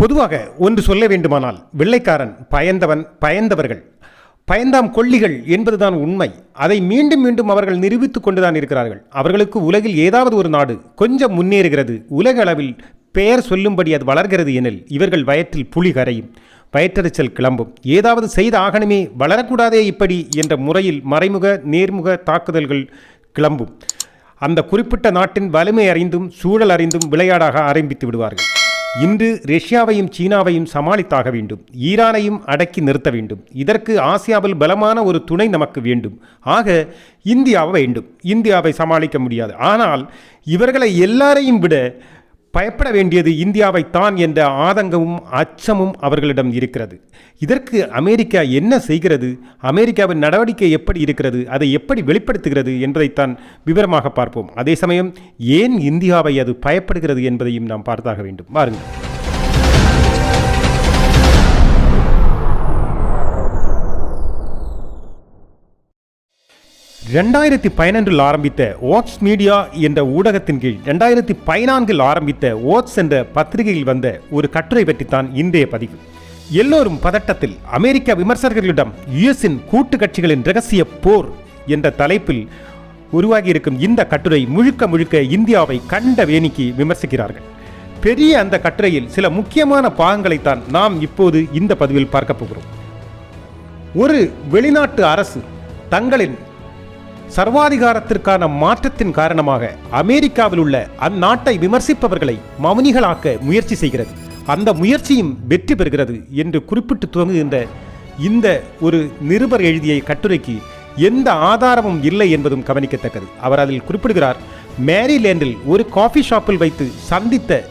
பொதுவாக ஒன்று சொல்ல வேண்டுமானால் வெள்ளைக்காரன் பயந்தவன் பயந்தவர்கள். பயந்தாம் கொள்ளிகள் என்பதுதான் உண்மை. அதை மீண்டும் மீண்டும் அவர்கள் நிரூபித்துக் கொண்டுதான் இருக்கிறார்கள். அவர்களுக்கு உலகில் ஏதாவது ஒரு நாடு கொஞ்சம் முன்னேறுகிறது. உலக அளவில் பெயர் சொல்லும்படி அது வளர்கிறது எனில் இவர்கள் வயற்றில் புலி கரையும் வயிற்றெரிச்சல் கிளம்பும். ஏதாவது செய்த ஆகணுமே வளரக்கூடாதே இப்படி என்ற முறையில் மறைமுக நேர்முக தாக்குதல்கள் கிளம்பும். அந்த குறிப்பிட்ட நாட்டின் வலிமை அறிந்தும் சூழல் அறிந்தும் விளையாடாக ஆரம்பித்து விடுவார்கள். இன்று ரஷ்யாவையும் சீனாவையும் சமாளித்தாக வேண்டும். ஈரானையும் அடக்கி நிறுத்த வேண்டும். இதற்கு ஆசியாவில் பலமான ஒரு துணை நமக்கு வேண்டும். ஆக இந்தியாவை வேண்டும். இந்தியாவை சமாளிக்க முடியாது. ஆனால் இவர்களை எல்லாரையும் விட பயப்பட வேண்டியது இந்தியாவைத்தான் என்ற ஆதங்கமும் அச்சமும் அவர்களிடம் இருக்கிறது. இதற்கு அமெரிக்கா என்ன செய்கிறது? அமெரிக்காவின் நடவடிக்கை எப்படி இருக்கிறது? அதை எப்படி வெளிப்படுத்துகிறது என்பதைத்தான் விவரமாக பார்ப்போம். அதே சமயம் ஏன் இந்தியாவை அது பயப்படுகிறது என்பதையும் நாம் பார்த்தாக வேண்டும். பாருங்கள் ரெண்டாயிரத்தி பதினொன்றில் ஆரம்பித்த ஓட்ஸ் மீடியா என்ற ஊடகத்தின் கீழ் ரெண்டாயிரத்தி பதினான்கில் ஆரம்பித்த ஓட்ஸ் என்ற பத்திரிகையில் வந்த ஒரு கட்டுரை பற்றித்தான் இன்றைய பதிவு. எல்லோரும் பதட்டத்தில் அமெரிக்க விமர்சகர்களிடம் யுஎஸின் கூட்டு கட்சிகளின் ரகசிய போர் என்ற தலைப்பில் உருவாகியிருக்கும் இந்த கட்டுரை முழுக்க முழுக்க இந்தியாவை கண்ட வேணிக்கு விமர்சிக்கிறார்கள். பெரிய அந்த கட்டுரையில் சில முக்கியமான பாகங்களைத்தான் நாம் இப்போது இந்த பதிவில் பார்க்க போகிறோம். ஒரு வெளிநாட்டு அரசு தங்களின் சர்வாதிகாரத்திற்கான மாற்றத்தின் காரணமாக அமெரிக்காவில் உள்ள அந்நாட்டை விமர்சிப்பவர்களை மௌனிகளாக்க முயற்சி செய்கிறது. அந்த முயற்சியும் வெற்றி பெறுகிறது என்று குறிப்பிட்டு துவங்குகின்ற இந்த ஒரு நிருபர் எழுதிய கட்டுரைக்கு எந்த ஆதாரமும் இல்லை என்பதும் கவனிக்கத்தக்கது. அவர் அதில் குறிப்பிடுகிறார் மேரிலேண்டில் ஒரு காஃபி ஷாப்பில் வைத்து சந்தித்த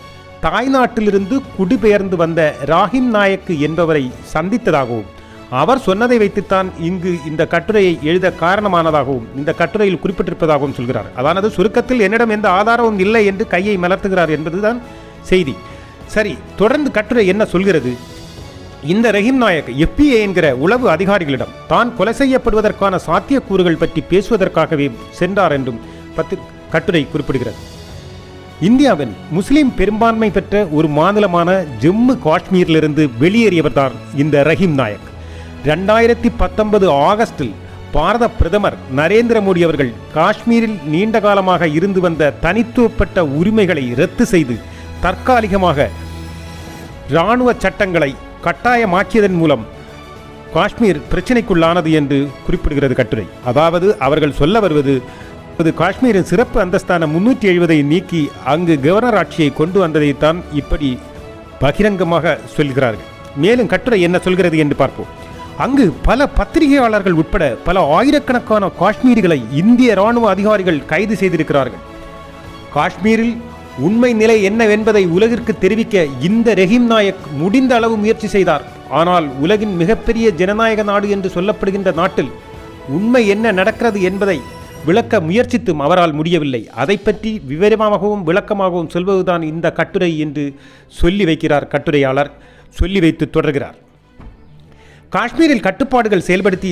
தாய்நாட்டிலிருந்து குடிபெயர்ந்து வந்த ராஹிம் நாயக்கு என்பவரை சந்தித்ததாகவும் அவர் சொன்னதை வைத்துத்தான் இங்கு இந்த கட்டுரையை எழுத காரணமானதாகவும் இந்த கட்டுரையில் குறிப்பிட்டிருப்பதாகவும் சொல்கிறார். அதானது சுருக்கத்தில் என்னிடம் எந்த ஆதாரமும் இல்லை என்று கையை மலர்த்துகிறார் என்பதுதான் செய்தி. சரி தொடர்ந்து கட்டுரை என்ன சொல்கிறது? இந்த ரஹீம் நாயக் எஃபிஏ என்கிற உளவு அதிகாரிகளிடம் தான் கொலை செய்யப்படுவதற்கான சாத்தியக்கூறுகள் பற்றி பேசுவதற்காகவே சென்றார் என்றும் பத்து கட்டுரை குறிப்பிடுகிறது. இந்தியாவின் முஸ்லிம் பெரும்பான்மை பெற்ற ஒரு மாநிலமான ஜம்மு காஷ்மீரிலிருந்து வெளியேறியவர் தான் இந்த ரஹீம் நாயக். ரெண்டாயிரத்தி பத்தொன்பது ஆகஸ்டில் பாரத பிரதமர் நரேந்திர மோடி அவர்கள் காஷ்மீரில் நீண்ட காலமாக இருந்து வந்த தனித்துவப்பட்ட உரிமைகளை ரத்து செய்து தற்காலிகமாக இராணுவ சட்டங்களை கட்டாயமாக்கியதன் மூலம் காஷ்மீர் பிரச்சினைக்குள்ளானது என்று குறிப்பிடுகிறது கட்டுரை. அதாவது அவர்கள் சொல்ல வருவது இது காஷ்மீரின் சிறப்பு அந்தஸ்தான முன்னூற்றி எழுபதை நீக்கி அங்கு கவர்னர் ஆட்சியை கொண்டு வந்ததைத்தான் இப்படி பகிரங்கமாக சொல்கிறார்கள். மேலும் கட்டுரை என்ன சொல்கிறது என்று பார்ப்போம். அங்கு பல பத்திரிகையாளர்கள் உட்பட பல ஆயிரக்கணக்கான காஷ்மீரிகளை இந்திய ராணுவ அதிகாரிகள் கைது செய்திருக்கிறார்கள். காஷ்மீரில் உண்மை நிலை என்னவென்பதை உலகிற்கு தெரிவிக்க இந்த ரஹீம் நாயக் முடிந்த அளவு முயற்சி செய்தார். ஆனால் உலகின் மிகப்பெரிய ஜனநாயக நாடு என்று சொல்லப்படுகின்ற நாட்டில் உண்மை என்ன நடக்கிறது என்பதை விளக்க முயற்சித்தும் அவரால் முடியவில்லை. அதை பற்றி விவரமாகவும் விளக்கமாகவும் சொல்வதுதான் இந்த கட்டுரை என்று சொல்லி வைக்கிறார் கட்டுரையாளர். சொல்லி வைத்து தொடர்கிறார். காஷ்மீரில் கட்டுப்பாடுகள் செயல்படுத்தி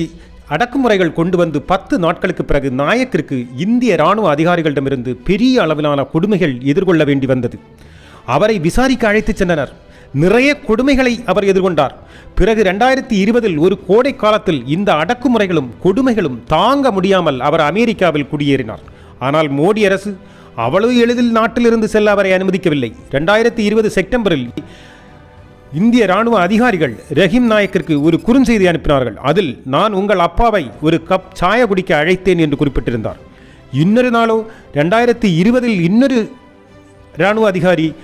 அடக்குமுறைகள் கொண்டு வந்து பத்து நாட்களுக்கு பிறகு நாயக்கிற்கு இந்திய ராணுவ அதிகாரிகளிடமிருந்து பெரிய அளவிலான கொடுமைகள் எதிர்கொள்ள வேண்டி வந்தது. அவரை விசாரிக்க அழைத்துச் சென்றனர். நிறைய கொடுமைகளை அவர் எதிர்கொண்டார். பிறகு ரெண்டாயிரத்தி இருபதில் ஒரு கோடை காலத்தில் இந்த அடக்குமுறைகளும் கொடுமைகளும் தாங்க முடியாமல் அவர் அமெரிக்காவில் குடியேறினார். ஆனால் மோடி அரசு அவ்வளவு எளிதில் நாட்டிலிருந்து செல்ல அவரை அனுமதிக்கவில்லை. ரெண்டாயிரத்தி இருபது செப்டம்பரில் இந்திய ராணுவ அதிகாரிகள் ரஹீம் நாயக்கிற்கு ஒரு குறுஞ்செய்தி அனுப்பினார்கள். அதில் நான் உங்கள் அப்பாவை ஒரு கப் சாய குடிக்க அழைத்தேன் என்று குறிப்பிட்டிருந்தார். இன்னொரு நாளோ ரெண்டாயிரத்தி இருபதில் இன்னொரு ராணுவ அதிகாரி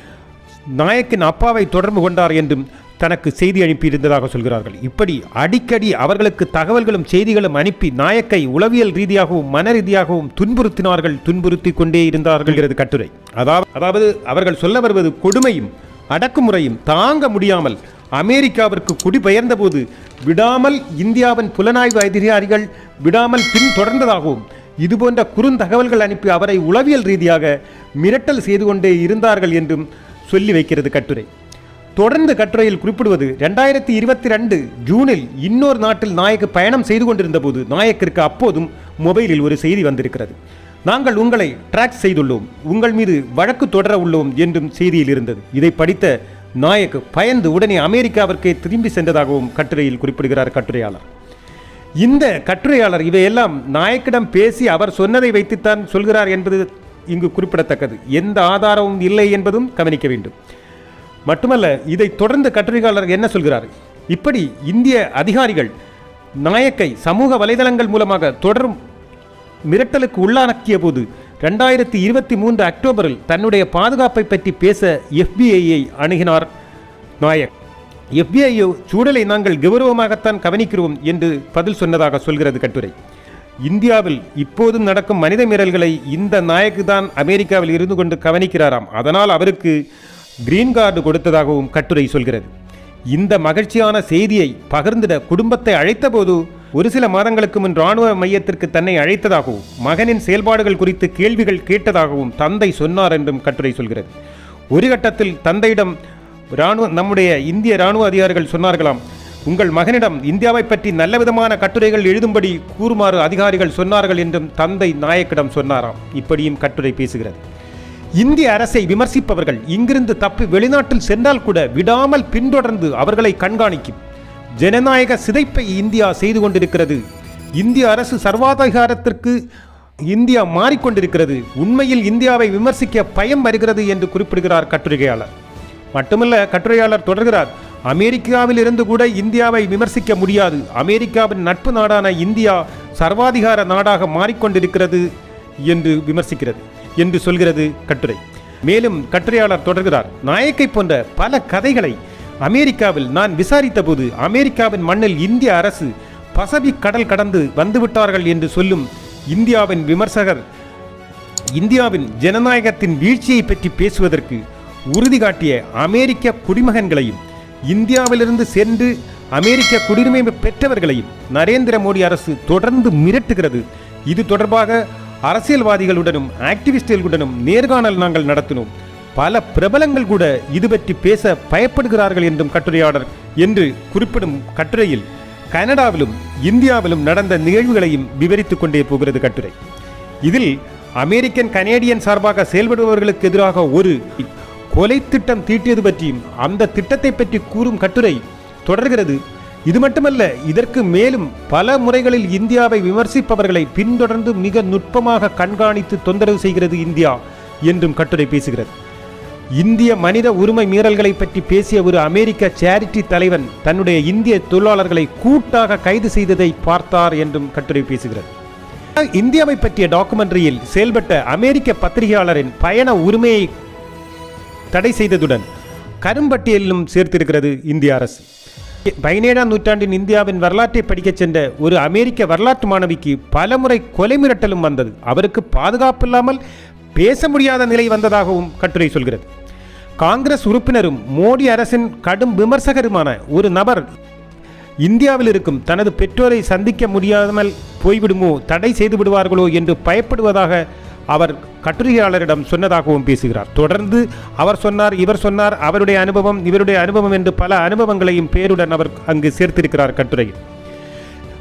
நாயக்கின் அப்பாவை தொடர்பு கொண்டார் என்றும் தனக்கு செய்தி அனுப்பியிருந்ததாக சொல்கிறார்கள். இப்படி அடிக்கடி அவர்களுக்கு தகவல்களும் செய்திகளும் அனுப்பி நாயக்கை உளவியல் ரீதியாகவும் மன ரீதியாகவும் துன்புறுத்தினார்கள் துன்புறுத்தி கொண்டே இருந்தார்கள் என்கிறது கட்டுரை. அதாவது அதாவது அவர்கள் சொல்ல வருவது கொடுமையும் அடக்குமுறையும் தாங்க முடியாமல் அமெரிக்காவிற்கு குடிபெயர்ந்தபோது விடாமல் இந்தியாவின் புலனாய்வு அதிகாரிகள் விடாமல் பின் தொடர்ந்ததாகவும் இதுபோன்ற குறுந்தகவல்கள் அனுப்பி அவரை உளவியல் ரீதியாக மிரட்டல் செய்து கொண்டே இருந்தார்கள் என்றும் சொல்லி வைக்கிறது கட்டுரை. தொடர்ந்து கட்டுரையில் குறிப்பிடுவது ரெண்டாயிரத்தி இருபத்தி ரெண்டு ஜூனில் இன்னொரு நாட்டில் நாயக்கு பயணம் செய்து கொண்டிருந்த போது நாயக்கிற்கு அப்போதும் மொபைலில் ஒரு செய்தி வந்திருக்கிறது. நாங்கள் உங்களை ட்ராக் செய்துள்ளோம். உங்கள் மீது வழக்கு தொடர உள்ளோம் என்றும் செய்தியில் இருந்தது. இதை படித்த நாயக் பயந்து உடனே அமெரிக்காவிற்கே திரும்பி சென்றதாகவும் கட்டுரையில் குறிப்பிடுகிறார் கட்டுரையாளர். இந்த கட்டுரையாளர் இவையெல்லாம் நாயக்கிடம் பேசி அவர் சொன்னதை வைத்துத்தான் சொல்கிறார் என்பது இங்கு குறிப்பிடத்தக்கது. எந்த ஆதாரமும் இல்லை என்பதும் கவனிக்க வேண்டும். மட்டுமல்ல இதை தொடர்ந்து கட்டுரையாளர் என்ன சொல்கிறார்? இப்படி இந்திய அதிகாரிகள் நாயக்கை சமூக வலைதளங்கள் மூலமாக தொடரும் மிரட்டலுக்கு உள்ளானக்கிய போது ரெண்டாயிரத்தி இருபத்தி மூன்று அக்டோபரில் தன்னுடைய பாதுகாப்பை பற்றி பேச எஃபிஐயை அணுகினார் நாயக். எஃபிஐயோ சூழலை நாங்கள் கௌரவமாகத்தான் கவனிக்கிறோம் என்று பதில் சொன்னதாக சொல்கிறது கட்டுரை. இந்தியாவில் இப்போதும் நடக்கும் மனித மீறல்களை இந்த நாயக்கு தான் அமெரிக்காவில் இருந்து கொண்டு கவனிக்கிறாராம். அதனால் அவருக்கு கிரீன் கார்டு கொடுத்ததாகவும் கட்டுரை சொல்கிறது. இந்த மகிழ்ச்சியான செய்தியை பகிர்ந்திட குடும்பத்தை அழைத்தபோது ஒரு சில மாதங்களுக்கு முன் ராணுவ மையத்திற்கு தன்னை அழைத்ததாகவும் மகனின் செயல்பாடுகள் குறித்து கேள்விகள் கேட்டதாகவும் தந்தை சொன்னார் என்றும் கட்டுரை சொல்கிறது. ஒரு கட்டத்தில் தந்தையிடம் ராணுவ நம்முடைய இந்திய ராணுவ அதிகாரிகள் சொன்னார்களாம் உங்கள் மகனிடம் இந்தியாவை பற்றி நல்ல விதமான கட்டுரைகள் எழுதும்படி கூறுமாறு அதிகாரிகள் சொன்னார்கள் என்றும் தந்தை நாயக்கிடம் சொன்னாராம். இப்படியும் கட்டுரை பேசுகிறது. இந்திய அரசை விமர்சிப்பவர்கள் இங்கிருந்து தப்பி வெளிநாட்டில் சென்றால் கூட விடாமல் பின்தொடர்ந்து அவர்களை கண்காணிக்கும். ஜனநாயக சிதைப்பை இந்தியா செய்து கொண்டிருக்கிறது. இந்திய அரசு சர்வாதிகாரத்திற்கு இந்தியா மாறிக்கொண்டிருக்கிறது. உண்மையில் இந்தியாவை விமர்சிக்க பயம் வருகிறது என்று குறிப்பிடுகிறார் கட்டுரையாளர். மட்டுமல்ல கட்டுரையாளர் தொடர்கிறார் அமெரிக்காவில் இருந்து கூட இந்தியாவை விமர்சிக்க முடியாது. அமெரிக்காவின் நட்பு நாடான இந்தியா சர்வாதிகார நாடாக மாறிக்கொண்டிருக்கிறது என்று விமர்சிக்கிறது என்று சொல்கிறது கட்டுரை. மேலும் கட்டுரையாளர் தொடர்கிறார் நாயக்கை போன்ற பல கதைகளை அமெரிக்காவில் நான் விசாரித்தபோது அமெரிக்காவின் மண்ணில் இந்திய அரசு பசபிக் கடல் கடந்து வந்துவிட்டார்கள் என்று சொல்லும் இந்தியாவின் விமர்சகர் இந்தியாவின் ஜனநாயகத்தின் வீழ்ச்சியை பற்றி பேசுவதற்கு உறுதி காட்டிய அமெரிக்க குடிமகன்களையும் இந்தியாவிலிருந்து சென்று அமெரிக்க குடியுரிமை பெற்றவர்களையும் நரேந்திர மோடி அரசு தொடர்ந்து மிரட்டுகிறது. இது தொடர்பாக அரசியல்வாதிகளுடனும் ஆக்டிவிஸ்டுகளுடனும் நேர்காணல் நாங்கள் நடத்தினோம். பல பிரபலங்கள் கூட இது பற்றி பேச பயப்படுகிறார்கள் என்றும் கட்டுரையாளர் என்று குறிப்பிடும் கட்டுரையில் கனடாவிலும் இந்தியாவிலும் நடந்த நிகழ்வுகளையும் விவரித்துக் கொண்டே போகிறது கட்டுரை. இதில் அமெரிக்கன் கனேடியன் சார்பாக செயல்படுபவர்களுக்கு எதிராக ஒரு கொலை திட்டம் தீட்டியது பற்றியும் அந்த திட்டத்தை பற்றி கூறும் கட்டுரை தொடர்கிறது. இது மட்டுமல்ல இதற்கு மேலும் பல முறைகளில் இந்தியாவை விமர்சிப்பவர்களை பின்தொடர்ந்து மிக நுட்பமாக கண்காணித்து தொந்தரவு செய்கிறது இந்தியா என்றும் கட்டுரை பேசுகிறது. இந்திய மனித உரிமை மீறல்களை பற்றி பேசிய ஒரு அமெரிக்க சேரிட்டி தலைவன் தன்னுடைய இந்திய தொழிலாளர்களை கூட்டாக கைது செய்ததை பார்த்தார் என்றும் கட்டுரை பேசுகிறது. இந்தியாவை பற்றிய டாக்குமெண்ட்ரியில் செயல்பட்ட அமெரிக்க பத்திரிகையாளரின் பயண உரிமையை தடை செய்ததுடன் கரும்பட்டியலிலும் சேர்த்திருக்கிறது இந்திய அரசு. பதினேழாம் நூற்றாண்டின் இந்தியாவின் வரலாற்றை படிக்கச் சென்ற ஒரு அமெரிக்க வரலாற்று மாணவிக்கு பலமுறை கொலை மிரட்டலும் வந்தது. அவருக்கு பாதுகாப்பில்லாமல் பேச முடியாத நிலை வந்ததாகவும் கட்டுரை சொல்கிறது. காங்கிரஸ் உறுப்பினரும் மோடி அரசின் கடும் விமர்சகருமான ஒரு நபர் இந்தியாவில் இருக்கும் தனது பெற்றோரை சந்திக்க முடியாமல் போய்விடுமோ தடை செய்து விடுவார்களோ என்று பயப்படுவதாக அவர் கட்டுரையாளரிடம் சொன்னதாகவும் பேசுகிறார். தொடர்ந்து அவர் சொன்னார் இவர் சொன்னார் அவருடைய அனுபவம் இவருடைய அனுபவம் என்று பல அனுபவங்களையும் பேருடன் அவர் அங்கு சேர்த்திருக்கிறார் கட்டுரையில்.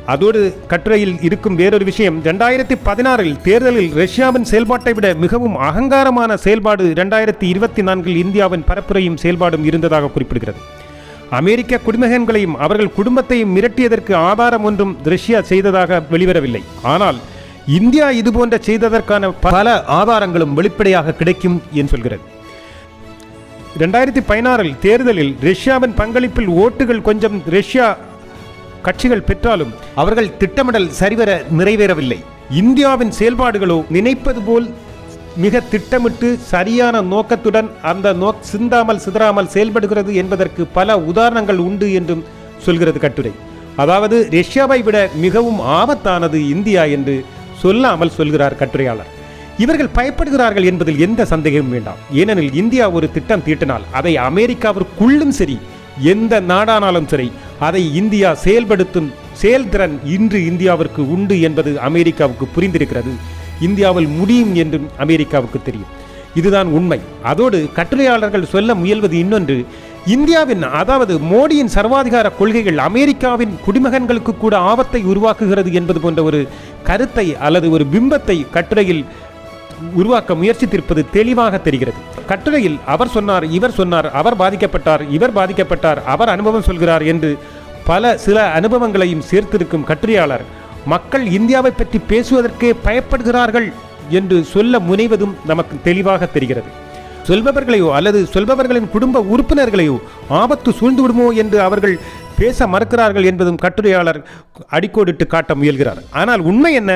அதோடு கட்டுரையில் இருக்கும் வேறொரு விஷயம். ரெண்டாயிரத்தி பதினாறில் தேர்தலில் ரஷ்யாவின் செயல்பாட்டை விட மிகவும் அகங்காரமான செயல்பாடு ரெண்டாயிரத்தி இருபத்தி நான்கில் இந்தியாவின் பரப்புரையும் செயல்பாடும் இருந்ததாக குறிப்பிடுகிறது. அமெரிக்க குடிமகன்களையும் அவர்கள் குடும்பத்தையும் மிரட்டியதற்கு ஆதாரம் ஒன்றும் ரஷ்யா செய்ததாக வெளிவரவில்லை. ஆனால் இந்தியா இதுபோன்ற செய்ததற்கான பல ஆதாரங்களும் வெளிப்படையாக கிடைக்கும் என்று சொல்கிறது. ரெண்டாயிரத்தி பதினாறில் தேர்தலில் ரஷ்யாவின் பங்களிப்பில் ஓட்டுகள் கொஞ்சம் ரஷ்யா கட்சிகள் பெற்றாலும் அவர்கள் திட்டமிடல் சரிவர நிறைவேறவில்லை. இந்தியாவின் செயல்பாடுகளோ நினைப்பது போல் மிக திட்டமிட்டு சரியான நோக்கத்துடன் அந்த நோக் சிந்தாமல் சிதறாமல் செயல்படுகிறது என்பதற்கு பல உதாரணங்கள் உண்டு என்றும் சொல்கிறது கட்டுரை. அதாவது ரஷ்யாவை விட மிகவும் ஆபத்தானது இந்தியா என்று சொல்லாமல் சொல்கிறார் கட்டுரையாளர். இவர்கள் பயப்படுகிறார்கள் என்பதில் எந்த சந்தேகமும் வேண்டாம். ஏனெனில் இந்தியா ஒரு திட்டம் தீட்டினால் அதை அமெரிக்காவிற்குள்ளும் சரி எந்த நாடானாலும் சரி அதை இந்தியா செயல்படுத்தும் செயல்திறன் இன்று இந்தியாவிற்கு உண்டு என்பது அமெரிக்காவுக்கு புரிந்திருக்கிறது. இந்தியாவில் முடியும் என்றும் அமெரிக்காவுக்கு தெரியும். இதுதான் உண்மை. அதோடு கட்டுரையாளர்கள் சொல்ல முயல்வது இன்னொன்று. இந்தியாவின் அதாவது மோடியின் சர்வாதிகார கொள்கைகள் அமெரிக்காவின் குடிமகன்களுக்கு கூட ஆபத்தை உருவாக்குகிறது என்பது போன்ற ஒரு கருத்தை அல்லது ஒரு பிம்பத்தை கட்டுரையில் உருவாக்க முயற்சித்திருப்பது தெளிவாக தெரிகிறது. கட்டுரையில் அவர் சொன்னார் இவர் சொன்னார் அவர் பாதிக்கப்பட்டார் இவர் பாதிக்கப்பட்டார் அவர் அனுபவம் சொல்கிறார் என்று பல சில அனுபவங்களையும் சேர்த்திருக்கும் கட்டுரையாளர் மக்கள் இந்தியாவை பற்றி பேசுவதற்கே பயப்படுகிறார்கள் என்று சொல்ல முனைவதும் நமக்கு தெளிவாக தெரிகிறது. சொல்பவர்களையோ அல்லது சொல்பவர்களின் குடும்ப உறுப்பினர்களையோ ஆபத்து சூழ்ந்து விடுமோ என்று அவர்கள் பேச மறுக்கிறார்கள் என்பதும் கட்டுரையாளர் அடிக்கோடிட்டு காட்ட முயல்கிறார். ஆனால் உண்மை என்ன?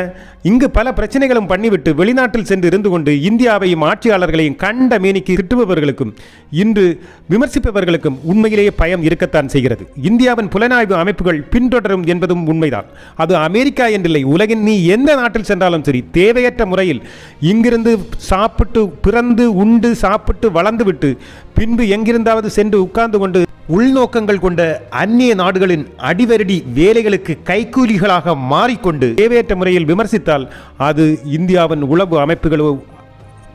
இங்கு பல பிரச்சனைகளும் பண்ணிவிட்டு வெளிநாட்டில் சென்று இருந்து கொண்டு இந்தியாவையும் ஆட்சியாளர்களையும் கண்ட மேனிக்கு திட்டுபவர்களுக்கும் இன்று விமர்சிப்பவர்களுக்கும் உண்மையிலேயே பயம் இருக்கத்தான் செய்கிறது. இந்தியாவின் புலனாய்வு அமைப்புகள் பின்தொடரும் என்பதும் உண்மைதான். அது அமெரிக்கா என்றில்லை உலகின் நீ எந்த நாட்டில் சென்றாலும் சரி தேவையற்ற முறையில் இங்கிருந்து சாப்பிட்டு பிறந்து உண்டு சாப்பிட்டு வளர்ந்துவிட்டு பின்பு எங்கிருந்தாவது சென்று உட்கார்ந்து கொண்டு உள்நோக்கங்கள் கொண்ட அந்நிய நாடுகளின் அடிவரடி வேலைகளுக்கு கைக்கூலிகளாக மாறிக்கொண்டு தேவையற்ற முறையில் விமர்சித்தால் அது இந்தியாவின் உளவு அமைப்புகளோ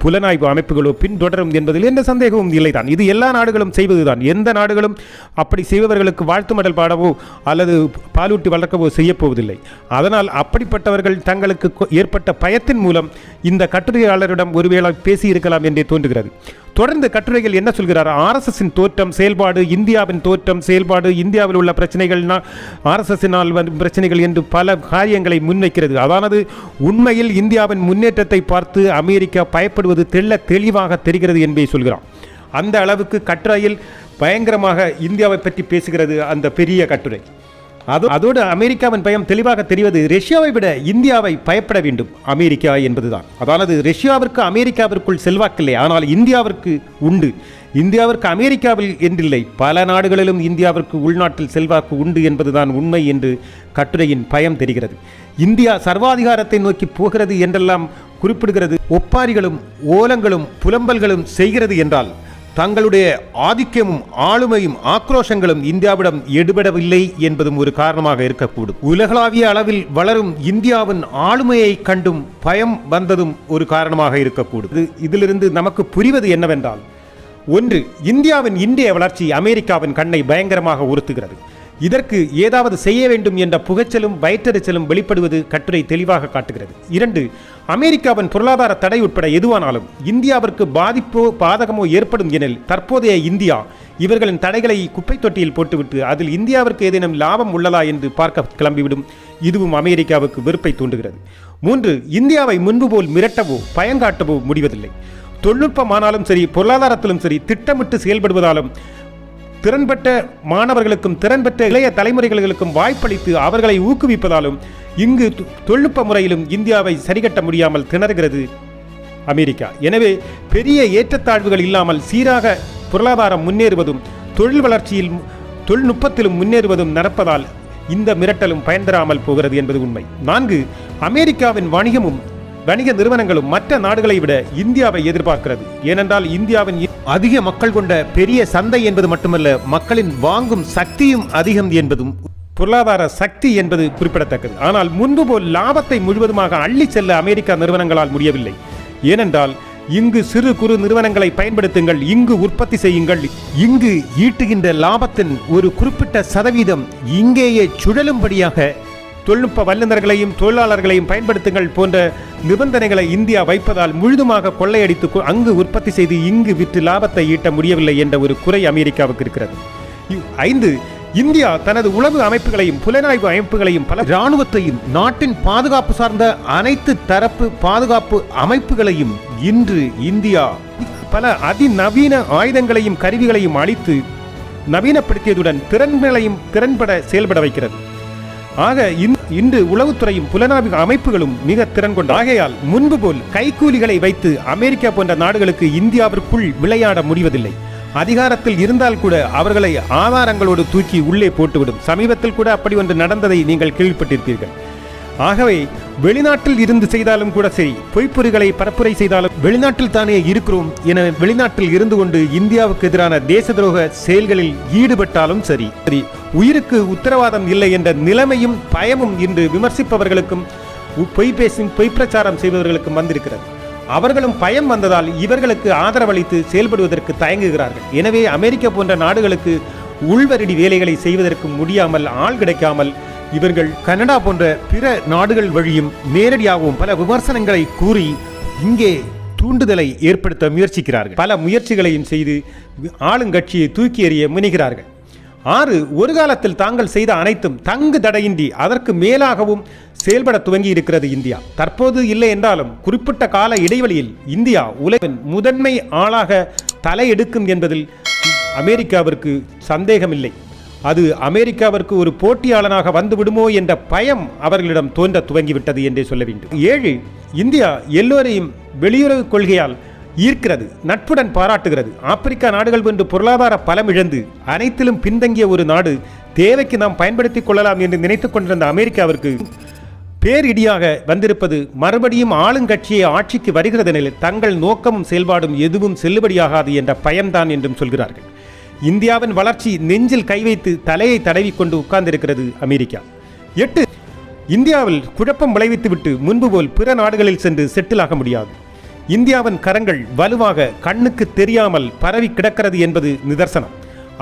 புலனாய்வு அமைப்புகளோ பின்தொடரும் என்பதில் எந்த சந்தேகமும் இல்லைதான். இது எல்லா நாடுகளும் செய்வதுதான். எந்த நாடுகளும் அப்படி செய்பவர்களுக்கு வாழ்த்து மடல் பாடவோ அல்லது பாலூட்டி வளர்க்கவோ செய்யப்போவதில்லை அதனால் அப்படிப்பட்டவர்கள் தங்களுக்கு ஏற்பட்ட பயத்தின் மூலம் இந்த கட்டுரையாளரிடம் ஒருவேளை பேசியிருக்கலாம் என்றே தோன்றுகிறது. தொடர்ந்து கட்டுரைகள் என்ன சொல்கிறார்? ஆர்எஸ்எஸ்ஸின் தோற்றம் செயல்பாடு இந்தியாவின் தோற்றம் செயல்பாடு இந்தியாவில் உள்ள பிரச்சனைகள்னா ஆர்எஸ்எஸ்ஸினால் வரும் பிரச்சனைகள் என்று பல காரியங்களை முன்வைக்கிறது. அதானது உண்மையில் இந்தியாவின் முன்னேற்றத்தை பார்த்து அமெரிக்கா பயப்படுவது தெள்ள தெளிவாக தெரிகிறது என்பதை சொல்கிறான் அந்த அளவுக்கு கட்டுரையில் பயங்கரமாக இந்தியாவை பற்றி பேசுகிறது அந்த பெரிய கட்டுரை. அது அதோடு அமெரிக்காவின் பயம் தெளிவாக தெரிவது ரஷ்யாவை விட இந்தியாவை பயப்பட வேண்டும். அமெரிக்கா என்பதுதான். அதாவது ரஷ்யாவிற்கு அமெரிக்காவிற்குள் செல்வாக்கில்லை. ஆனால் இந்தியாவிற்கு உண்டு. இந்தியாவிற்கு அமெரிக்காவில் என்றில்லை. பல நாடுகளிலும் இந்தியாவிற்கு உள்நாட்டில் செல்வாக்கு உண்டு என்பதுதான் உண்மை என்று கட்டுரையின் பயம் தெரிகிறது. இந்தியா சர்வாதிகாரத்தை நோக்கி போகிறது என்றெல்லாம் குறிப்பிடுகிறது. ஒப்பாரிகளும் ஓலங்களும் புலம்பல்களும் செய்கிறது என்றால் தங்களுடைய ஆதிக்கமும் ஆளுமையும் ஆக்ரோஷங்களும் இந்தியாவிடம் எடுபடவில்லை என்பதும் ஒரு காரணமாக இருக்கக்கூடும். உலகளாவிய அளவில் வளரும் இந்தியாவின் ஆளுமையை கண்டும் பயம் வந்ததும் ஒரு காரணமாக இருக்கக்கூடும். இதிலிருந்து நமக்கு புரிவது என்னவென்றால் ஒன்று இந்தியாவின் இந்திய வளர்ச்சி அமெரிக்காவின் கண்ணை பயங்கரமாக உறுத்துகிறது. இதற்கு ஏதாவது செய்ய வேண்டும் என்ற புகைச்சலும் வயிற்றறிச்சலும் வெளிப்படுவது கட்டுரை தெளிவாக காட்டுகிறது. இரண்டு அமெரிக்காவின் பொருளாதார தடை உட்பட எதுவானாலும் இந்தியாவிற்கு பாதிப்போ பாதகமோ ஏற்படும் எனில் தற்போதைய இந்தியா இவர்களின் தடைகளை குப்பை தொட்டியில் போட்டுவிட்டு அதில் இந்தியாவிற்கு ஏதேனும் லாபம் உள்ளதா என்று பார்க்க கிளம்பிவிடும். இதுவும் அமெரிக்காவுக்கு வெறுப்பை தூண்டுகிறது. மூன்று இந்தியாவை முன்பு போல் மிரட்டவோ பயங்காட்டவோ முடிவதில்லை. தொழில்நுட்பமானாலும் சரி பொருளாதாரத்திலும் சரி திட்டமிட்டு செயல்படுவதாலும் திறன்பெற்ற மாணவர்களுக்கும் திறன்பெற்ற இளைய தலைமுறைகளுக்கும் வாய்ப்பளித்து அவர்களை ஊக்குவிப்பதாலும் இங்கு தொழில்நுட்ப முறையிலும் இந்தியாவை சரிகட்ட முடியாமல் திணறுகிறது அமெரிக்கா. எனவே பெரிய ஏற்றத்தாழ்வுகள் இல்லாமல் சீராக பொருளாதாரம் முன்னேறுவதும் தொழில் வளர்ச்சியில் தொழில்நுட்பத்திலும் முன்னேறுவதும் நடப்பதால் இந்த மிரட்டலும் பயன் தராமல் போகிறது என்பது உண்மை. நான்கு அமெரிக்காவின் வணிகமும் வணிக நிறுவனங்களும் மற்ற நாடுகளை விட இந்தியாவை எதிர்பார்க்கிறது. ஏனென்றால் இந்தியாவின் அதிக மக்கள் கொண்ட பெரிய சந்தை என்பது மட்டுமல்ல மக்களின் வாங்கும் சக்தியும் அதிகம் என்பதும் பொருளாதார சக்தி என்பது குறிப்பிடத்தக்கது. ஆனால் முன்பு போல் லாபத்தை முழுவதுமாக அள்ளி செல்ல அமெரிக்கா நிறுவனங்களால் முடியவில்லை. ஏனென்றால் இங்கு சிறு குறு நிறுவனங்களை பயன்படுத்துங்கள் இங்கு உற்பத்தி செய்யுங்கள் இங்கு ஈட்டுகின்ற லாபத்தின் ஒரு குறிப்பிட்ட சதவீதம் இங்கேயே சுழலும்படியாக தொழில்நுட்ப வல்லுநர்களையும் தொழிலாளர்களையும் பயன்படுத்துங்கள் போன்ற நிபந்தனைகளை இந்தியா வைப்பதால் முழுதுமாக கொள்ளையடித்து அங்கு உற்பத்தி செய்து இங்கு விற்று லாபத்தை ஈட்ட முடியவில்லை என்ற ஒரு குறை அமெரிக்காவுக்கு இருக்கிறது. ஐந்து இந்தியா தனது உளவு அமைப்புகளையும் புலனாய்வு அமைப்புகளையும் பல இராணுவத்தையும் நாட்டின் பாதுகாப்பு சார்ந்த அனைத்து தரப்பு பாதுகாப்பு அமைப்புகளையும் இன்று இந்தியா பல அதிநவீன ஆயுதங்களையும் கருவிகளையும் அளித்து நவீனப்படுத்தியதுடன் திறன்களையும் திறன்பட செயல்பட வைக்கிறது. ஆக இன்- இன்று உளவுத்துறையும் புலனாய்வு அமைப்புகளும் மிக திறன் கொண்ட ஆகையால் முன்பு போல் கைக்கூலிகளை வைத்து அமெரிக்கா போன்ற நாடுகளுக்கு இந்தியாவிற்குள் விளையாட முடிவதில்லை. அதிகாரத்தில் இருந்தால் கூட அவர்களை ஆதாரங்களோடு தூக்கி உள்ளே போட்டுவிடும். சமீபத்தில் கூட அப்படி ஒன்று நடந்ததை நீங்கள் கேள்விப்பட்டிருப்பீர்கள். ஆகவே வெளிநாட்டில் இருந்து செய்தாலும் கூட சரி பொய்ப்பொறிகளை பரப்புரை செய்தாலும் வெளிநாட்டில் தானே இருக்கிறோம் என வெளிநாட்டில் இருந்து கொண்டு இந்தியாவுக்கு எதிரான தேச துரோக செயல்களில் ஈடுபட்டாலும் சரி சரி உயிருக்கு உத்தரவாதம் இல்லை என்ற நிலைமையும் பயமும் இன்று விமர்சிப்பவர்களுக்கும் பொய் பேசும் பொய் பிரச்சாரம் செய்பவர்களுக்கும் வந்திருக்கிறது. அவர்களும் பயம் வந்ததால் இவர்களுக்கு ஆதரவளித்து செயல்படுவதற்கு தயங்குகிறார்கள். எனவே அமெரிக்கா போன்ற நாடுகளுக்கு உள்வரடி வேலைகளை செய்வதற்கு முடியாமல் ஆள் கிடைக்காமல் இவர்கள் கனடா போன்ற பிற நாடுகள் வழியும் நேரடியாகவும் பல விமர்சனங்களை கூறி இங்கே தூண்டுதலை ஏற்படுத்த முயற்சிக்கிறார்கள். பல முயற்சிகளையும் செய்து ஆளுங்கட்சியை தூக்கி எறிய முனைகிறார்கள். ஆறு ஒரு காலத்தில் தாங்கள் செய்த அனைத்தும் தங்கு தடையின்றி அதற்கு மேலாகவும் செயல்பட துவங்கி இருக்கிறது இந்தியா. தற்போது இல்லை என்றாலும் குறிப்பிட்ட கால இடைவெளியில் இந்தியா உலகின் முதன்மை ஆளாக தலையெடுக்கும் என்பதில் அமெரிக்காவிற்கு சந்தேகமில்லை. அது அமெரிக்காவிற்கு ஒரு போட்டியாளனாக வந்துவிடுமோ என்ற பயம் அவர்களிடம் தோன்ற துவங்கிவிட்டது என்றே சொல்ல வேண்டும். ஏழு இந்தியா எல்லோரையும் வெளியுறவு கொள்கையால் ஈர்க்கிறது நட்புடன் பாராட்டுகிறது. ஆப்பிரிக்கா நாடுகள் வென்று பொருளாதார பலம் இழந்து அனைத்திலும் பின்தங்கிய ஒரு நாடு தேவைக்கு நாம் பயன்படுத்திக் கொள்ளலாம் என்று நினைத்துக் கொண்டிருந்த அமெரிக்காவிற்கு பேரிடியாக வந்திருப்பது மறுபடியும் ஆளுங்கட்சியை ஆட்சிக்கு வருகிறது நிலையில் தங்கள் நோக்கமும் செயல்பாடும் எதுவும் செல்லுபடியாகாது என்ற பயம்தான் என்றும் சொல்கிறார்கள். இந்தியாவின் வளர்ச்சி நெஞ்சில் கை வைத்து தலையை தடவிக்கொண்டு உட்கார்ந்திருக்கிறது அமெரிக்கா. எட்டு இந்தியாவில் குழப்பம் விளைவித்துவிட்டு முன்பு போல் பிற நாடுகளில் சென்று செட்டில் ஆக முடியாது. இந்தியாவின் கரங்கள் வலுவாக கண்ணுக்கு தெரியாமல் பரவி கிடக்கிறது என்பது நிதர்சனம்.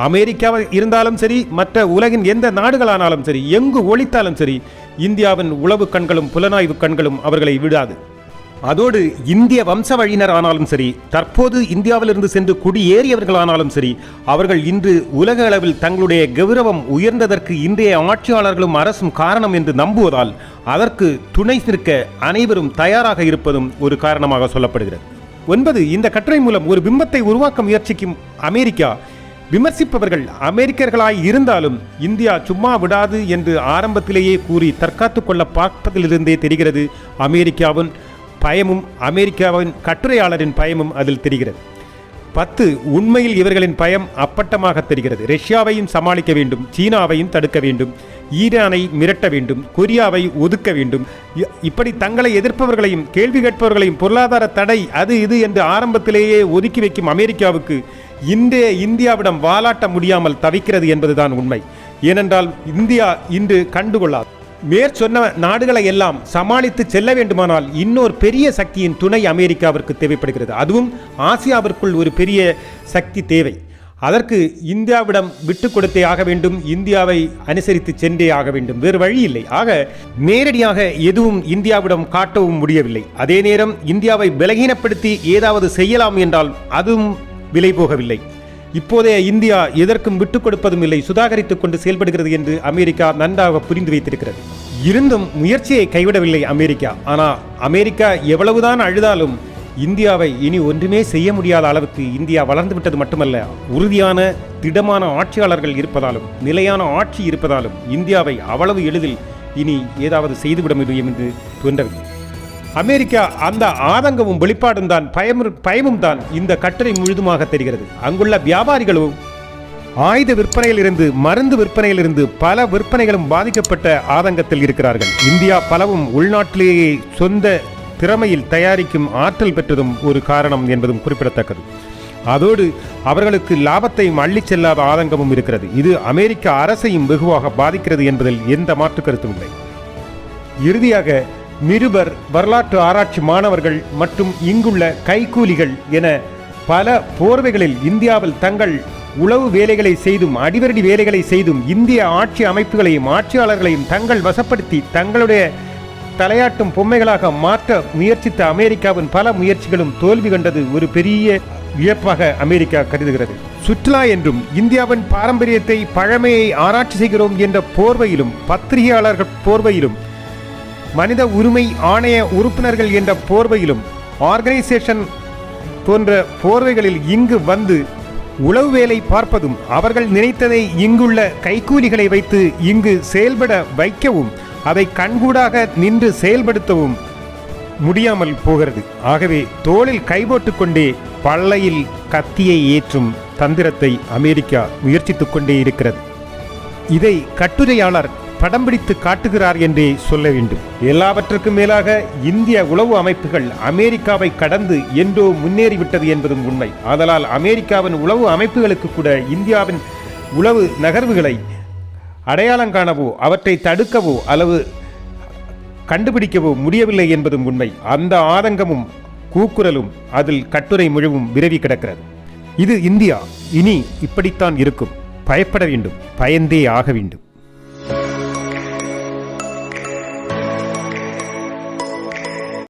அமெரிக்காவில் இருந்தாலும் சரி மற்ற உலகின் எந்த நாடுகளானாலும் சரி எங்கு ஒழித்தாலும் சரி இந்தியாவின் உளவு கண்களும் புலனாய்வு கண்களும் அவர்களை விடாது. அதோடு இந்திய வம்ச வழியினர் ஆனாலும் சரி தற்போது இந்தியாவிலிருந்து சென்று குடியேறியவர்களானாலும் சரி அவர்கள் இன்று உலக அளவில் தங்களுடைய கௌரவம் உயர்ந்ததற்கு இன்றைய ஆட்சியாளர்களும் அரசும் காரணம் என்று நம்புவதால் அதற்கு துணை நிற்க அனைவரும் தயாராக இருப்பதும் ஒரு காரணமாக சொல்லப்படுகிறது. ஒன்பது இந்த கட்டுரை மூலம் ஒரு பிம்பத்தை உருவாக்க முயற்சிக்கும் அமெரிக்கா விமர்சிப்பவர்கள் அமெரிக்கர்களாய் இருந்தாலும் இந்தியா சும்மா விடாது என்று ஆரம்பத்திலேயே கூறி தற்காத்து கொள்ள பார்ப்பதிலிருந்தே தெரிகிறது. அமெரிக்காவின் பயமும் அமெரிக்காவின் கட்டுரையாளரின் பயமும் அதில் தெரிகிறது. பத்து உண்மையில் இவர்களின் பயம் அப்பட்டமாக தெரிகிறது. ரஷ்யாவையும் சமாளிக்க வேண்டும் சீனாவையும் தடுக்க வேண்டும். ஈரானை மிரட்ட வேண்டும் கொரியாவை ஒதுக்க வேண்டும். இ- இப்படி தங்களை எதிர்ப்பவர்களையும் கேள்வி கேட்பவர்களையும் பொருளாதார தடை அது இது என்று ஆரம்பத்திலேயே ஒதுக்கி வைக்கும் அமெரிக்காவுக்கு இன்றைய இந்தியாவிடம் வாலாட்ட முடியாமல் தவிக்கிறது என்பதுதான் உண்மை. ஏனென்றால் இந்தியா இன்று கண்டுகொள்ளாது. மேற்சொன்ன நாடுகளை எல்லாம் சமாளித்து செல்ல வேண்டுமானால் இன்னொரு பெரிய சக்தியின் துணை அமெரிக்காவிற்கு தேவைப்படுகிறது. அதுவும் ஆசியாவிற்குள் ஒரு பெரிய சக்தி தேவை. அதற்கு இந்தியாவிடம் விட்டு கொடுத்தே ஆக வேண்டும் இந்தியாவை அனுசரித்து சென்றே ஆக வேண்டும். வேறு வழி இல்லை. ஆக நேரடியாக எதுவும் இந்தியாவிடம் காட்டவும் முடியவில்லை. அதே நேரம் இந்தியாவை பலகீனப்படுத்தி ஏதாவது செய்யலாம் என்றால் அதுவும் விலை போகவில்லை. இப்போதைய இந்தியா எதற்கும் விட்டுக் கொடுப்பதும் இல்லை. சுதாகரித்துக் கொண்டு செயல்படுகிறது என்று அமெரிக்கா நன்றாக புரிந்து வைத்திருக்கிறது. இருந்தும் முயற்சியை கைவிடவில்லை அமெரிக்கா. ஆனால் அமெரிக்கா எவ்வளவுதான் அழுதாலும் இந்தியாவை இனி ஒன்றுமே செய்ய முடியாத அளவுக்கு இந்தியா வளர்ந்து விட்டது மட்டுமல்ல உறுதியான திடமான ஆட்சியாளர்கள் இருப்பதாலும் நிலையான ஆட்சி இருப்பதாலும் இந்தியாவை அவ்வளவு எளிதில் இனி ஏதாவது செய்துவிட முடியும் என்று தோன்றவில்லை. அமெரிக்கா அந்த ஆதங்கமும் வெளிப்பாடும் தான் பயமும் பயமும் தான் இந்த கட்டுரை முழுதுமாக தெரிகிறது. அங்குள்ள வியாபாரிகளும் ஆயுத விற்பனையிலிருந்து மருந்து விற்பனையிலிருந்து பல விற்பனைகளும் பாதிக்கப்பட்ட ஆதங்கத்தில் இருக்கிறார்கள். இந்தியா பலவும் உள்நாட்டிலேயே சொந்த திறமையில் தயாரிக்கும் ஆற்றல் பெற்றதும் ஒரு காரணம் என்பதும் குறிப்பிடத்தக்கது. அதோடு அவர்களுக்கு லாபத்தையும் அள்ளிச் செல்லாத ஆதங்கமும் இருக்கிறது. இது அமெரிக்க அரசையும் வெகுவாக பாதிக்கிறது என்பதில் எந்த மாற்று கருத்தும் இல்லை. இறுதியாக நிருபர் வரலாற்று ஆராய்ச்சி மாணவர்கள் மற்றும் இங்குள்ள கைக்கூலிகள் என பல போர்வைகளில் இந்தியாவில் தங்கள் உளவு வேலைகளை செய்தும் அடிவரடி வேலைகளை செய்தும் இந்திய ஆட்சி அமைப்புகளையும் ஆட்சியாளர்களையும் தங்கள் வசப்படுத்தி தங்களுடைய தலையாட்டும் பொம்மைகளாக மாற்ற முயற்சித்த அமெரிக்காவின் பல முயற்சிகளும் தோல்வி கண்டது ஒரு பெரிய வியப்பாக அமெரிக்கா கருதுகிறது. சுற்றுலா என்றும் இந்தியாவின் பாரம்பரியத்தை பழமையை ஆராய்ச்சி செய்கிறோம் என்ற போர்வையிலும் பத்திரிகையாளர்கள் போர்வையிலும் மனித உரிமை ஆணைய உறுப்பினர்கள் என்ற போர்வையிலும் ஆர்கனைசேஷன் போன்ற போர்வைகளில் இங்கு வந்து உளவு வேலை பார்ப்பதும் அவர்கள் நினைத்ததை இங்குள்ள கைக்கூலிகளை வைத்து இங்கு செயல்பட வைக்கவும் அதை கண்கூடாக நின்று செயல்படுத்தவும் முடியாமல் போகிறது. ஆகவே தோளில் கைபோட்டு கொண்டே பள்ளையில் கத்தியை ஏற்றும் தந்திரத்தை அமெரிக்கா முயற்சித்துக் கொண்டே இருக்கிறது. இதை கட்டுரையாளர் படம் பிடித்து காட்டுகிறார் என்றே சொல்ல வேண்டும். எல்லாவற்றுக்கும் மேலாக இந்திய உளவு அமைப்புகள் அமெரிக்காவை கடந்து என்றோ முன்னேறிவிட்டது என்பதும் உண்மை. ஆதலால் அமெரிக்காவின் உளவு அமைப்புகளுக்கு கூட இந்தியாவின் உளவு நகர்வுகளை அடையாளம் காணவோ அவற்றை தடுக்கவோ அளவு கண்டுபிடிக்கவோ முடியவில்லை என்பதும் உண்மை. அந்த ஆதங்கமும் கூக்குரலும் அதில் கட்டுரை முழுவும் விரவி கிடக்கிறது. இது இந்தியா. இனி இப்படித்தான் இருக்கும். பயப்பட வேண்டும். பயந்தே ஆக வேண்டும்.